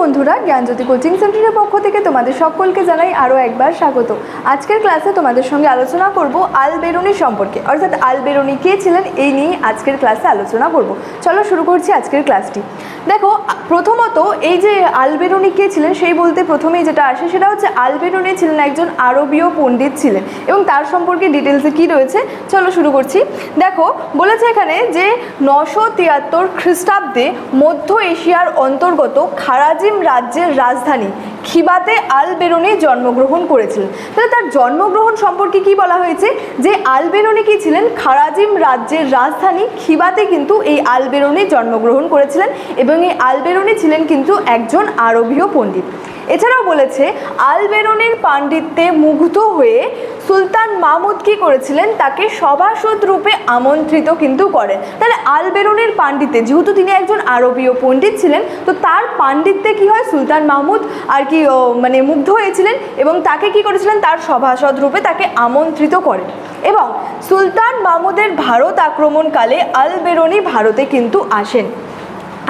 বন্ধুরা, জ্ঞানজ্যোতি কোচিং সেন্টারের পক্ষ থেকে তোমাদের সকলকে জানাই আরও একবার স্বাগত। আজকের ক্লাসে তোমাদের সঙ্গে আলোচনা করব আল বেরুনি সম্পর্কে। অর্থাৎ আল বেরুনি কে ছিলেন এই নিয়েই আজকের ক্লাসে আলোচনা করব। চলো শুরু করছি আজকের ক্লাসটি। দেখো, প্রথমত এই যে আলবেরুনি কে ছিলেন, সেই বলতে প্রথমেই যেটা আসে সেটা হচ্ছে আলবেরুনি ছিলেন একজন আরবীয় পণ্ডিত ছিলেন। এবং তার সম্পর্কে ডিটেলসে কি রয়েছে, চলো শুরু করছি। দেখো, বলেছে এখানে যে নশো তিয়াত্তর খ্রিস্টাব্দে মধ্য এশিয়ার অন্তর্গত খারাজিম রাজ্যের রাজধানী খিবাতে আল বেরোনে জন্মগ্রহণ করেছিলেন। তাহলে তার জন্মগ্রহণ সম্পর্কে কি বলা হয়েছে? যে আল বেরোনে কি ছিলেন? খারাজিম রাজ্যের রাজধানী খিবাতে কিন্তু এই আল বেরোনে জন্মগ্রহণ করেছিলেন এবং এই আল বেরোনে ছিলেন কিন্তু একজন আরবীয় পণ্ডিত। এছাড়াও বলেছে আল বেরুনির পাণ্ডিত্যে মুগ্ধ হয়ে সুলতান মাহমুদ কি করেছিলেন তাকে সভাসদ রূপে আমন্ত্রিত কিন্তু করেন। তাহলে আল বেরুনির পাণ্ডিত্যে, যেহেতু তিনি একজন আরবীয় পণ্ডিত ছিলেন, তো তার পাণ্ডিত্যে কি হয়? সুলতান মাহমুদ আর কি মানে মুগ্ধ হয়েছিলেন এবং তাকে কি করেছিলেন? তার সভাসদ রূপে তাকে আমন্ত্রিত করেন। এবং সুলতান মাহমুদের ভারত আক্রমণকালে আল বেরুনি ভারতে কিন্তু আসেন।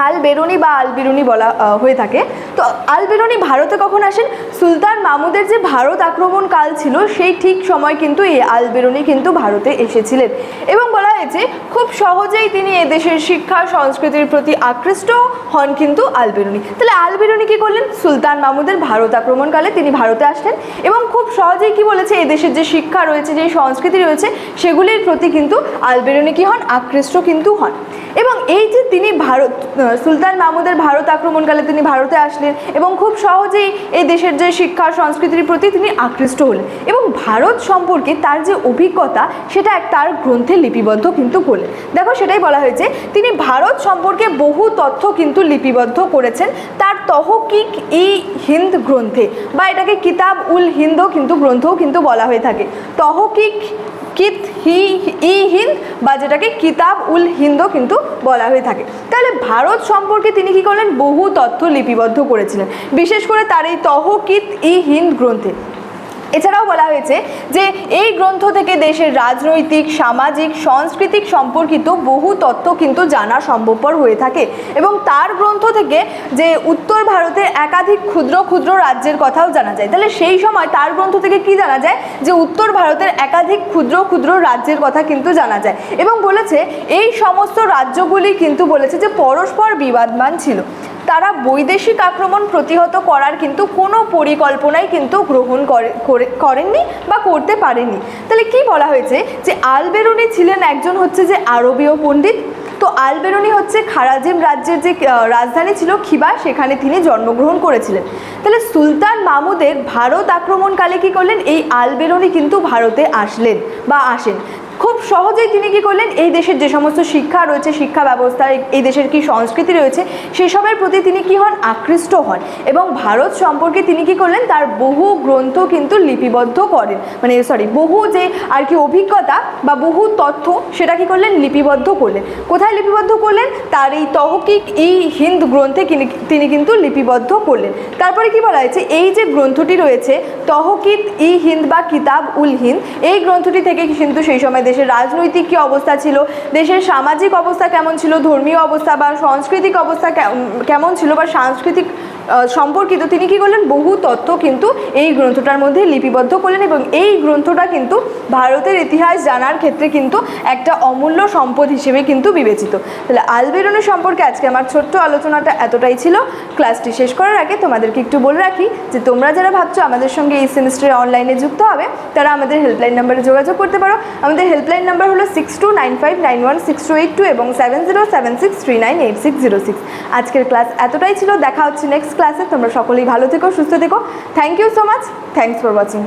আল বেরুনি বা আল বিরুনি বলা হয়ে থাকে। তো আল বেরুনি ভারতে কখন আসেন? সুলতান মাহমুদের যে ভারত আক্রমণ কাল ছিল, সেই ঠিক সময় কিন্তু এই আল বেরুনি কিন্তু ভারতে এসেছিলেন। এবং বলা হয়েছে, খুব সহজেই তিনি এদেশের শিক্ষা, সংস্কৃতির প্রতি আকৃষ্ট হন কিন্তু আল বেরুনি তাহলে আল বেরুনি কী করলেন? সুলতান মাহমুদের ভারত আক্রমণকালে তিনি ভারতে আসলেন এবং খুব সহজেই কি বলেছে, এদেশের যে শিক্ষা রয়েছে, যে সংস্কৃতি রয়েছে, সেগুলির প্রতি কিন্তু আল বেরুনি কী হন? আকৃষ্ট কিন্তু হন। এবং এই যে তিনি ভারত সুলতান মাহমুদের ভারত আক্রমণকালে তিনি ভারতে আসলেন এবং খুব সহজেই এই দেশের যে শিক্ষা সংস্কৃতির প্রতি তিনি আকৃষ্ট হলেন এবং ভারত সম্পর্কে তার যে অভিজ্ঞতা, সেটা এক তার গ্রন্থে লিপিবদ্ধ কিন্তু করলেন। দেখো, সেটাই বলা হয়েছে, তিনি ভারত সম্পর্কে বহু তথ্য কিন্তু লিপিবদ্ধ করেছেন। তার তহকিক ই হিন্দ গ্রন্থে বা এটাকে কিতাব উল হিন্দও কিন্তু গ্রন্থও কিন্তু বলা হয়ে থাকে। তহকিক কিত হি, ই হিন্দ বা যেটাকে কিতাব উল হিন্দও কিন্তু বলা হয়ে থাকে। তাহলে ভারত সম্পর্কে তিনি কি করলেন? বহু তথ্য লিপিবদ্ধ করেছিলেন। বিশেষ করে তার এই তহকিত ই হিন্দ গ্রন্থে। এছাড়াও বলা হয়েছে যে এই গ্রন্থ থেকে দেশের রাজনৈতিক, সামাজিক, সাংস্কৃতিক সম্পর্কিত বহু তথ্য কিন্তু জানা সম্ভবপর হয়ে থাকে এবং তার গ্রন্থ থেকে যে উত্তর ভারতের একাধিক ক্ষুদ্র ক্ষুদ্র রাজ্যের কথাও জানা যায়। তাহলে সেই সময় তার গ্রন্থ থেকে কি জানা যায়? যে উত্তর ভারতের একাধিক ক্ষুদ্র ক্ষুদ্র রাজ্যের কথা কিন্তু জানা যায় এবং বলেছে এই সমস্ত রাজ্যগুলি কিন্তু বলেছে যে পরস্পর বিবাদমান ছিল। তারা বৈদেশিক আক্রমণ প্রতিহত করার কিন্তু কোনো পরিকল্পনাই কিন্তু গ্রহণ করে, করে- করেননি বা করতে পারেননি। তাহলে কি বলা হয়েছে যে আলবেরুনি ছিলেন একজন হচ্ছে যে আরবীয় পণ্ডিত? তো আলবেরুনি হচ্ছে খারাজিম রাজ্যের যে রাজধানী ছিল খিবা, সেখানে তিনি জন্মগ্রহণ করেছিলেন। তাহলে সুলতান মাহমুদের ভারত আক্রমণকালে কি করলেন? এই আলবেরুনি কিন্তু ভারতে আসলেন বা আসেন। খুব সহজেই তিনি কি করলেন? এই দেশের যে সমস্ত শিক্ষা রয়েছে, শিক্ষা ব্যবস্থা, এই- দেশের কি সংস্কৃতি রয়েছে সেসবের প্রতি তিনি কি হন? আকৃষ্ট হন। এবং ভারত সম্পর্কে তিনি কি করলেন? তার বহু গ্রন্থ কিন্তু লিপিবদ্ধ করেন। মানে সরি বহু যে আর কি অভিজ্ঞতা বা বহু তথ্য সেটা কি করলেন? লিপিবদ্ধ করলেন। কোথায় লিপিবদ্ধ করলেন? তার এই তহকিক, এই হিন্দ গ্রন্থে তিনি কিন্তু লিপিবদ্ধ করলেন। তারপরে কি বলা হয়েছে? এই যে গ্রন্থটি রয়েছে তহকিত ই হিন্দ বা কিতাব উল হিন্দ, এই গ্রন্থটি থেকে কিন্তু সেই সময় দেশের রাজনৈতিক কী অবস্থা ছিল? দেশের সামাজিক অবস্থা কেমন ছিল? ধর্মীয় অবস্থা বা সাংস্কৃতিক অবস্থা কেমন ছিল বা সাংস্কৃতিক সম্পর্কিত, তিনি কি করলেন? বহু তথ্য কিন্তু এই গ্রন্থটার মধ্যে লিপিবদ্ধ করলেন এবং এই গ্রন্থটা কিন্তু ভারতের ইতিহাস জানার ক্ষেত্রে কিন্তু একটা অমূল্য সম্পদ হিসেবে কিন্তু বিবেচিত। তাহলে আলবেরুনি সম্পর্কে আজকে আমার ছোট্ট আলোচনাটা এতটাই ছিল। ক্লাসটি শেষ করার আগে তোমাদেরকে একটু বলে রাখি যে তোমরা যারা ভাবছ আমাদের সঙ্গে এই সেমিস্টারে অনলাইনে যুক্ত হবে, তারা আমাদের হেল্পলাইন নাম্বারে যোগাযোগ করতে পারো। আমাদের হেল্পলাইন নাম্বার হলো six two nine five nine one six two eight two এবং seven zero seven six three nine eight six zero six আজকের ক্লাস এতটাই ছিল, দেখা হচ্ছে নেক্সট ক্লাসে তোমরা সকলেই ভালো থেকো সুস্থ থেকো। Thank you so much thanks for watching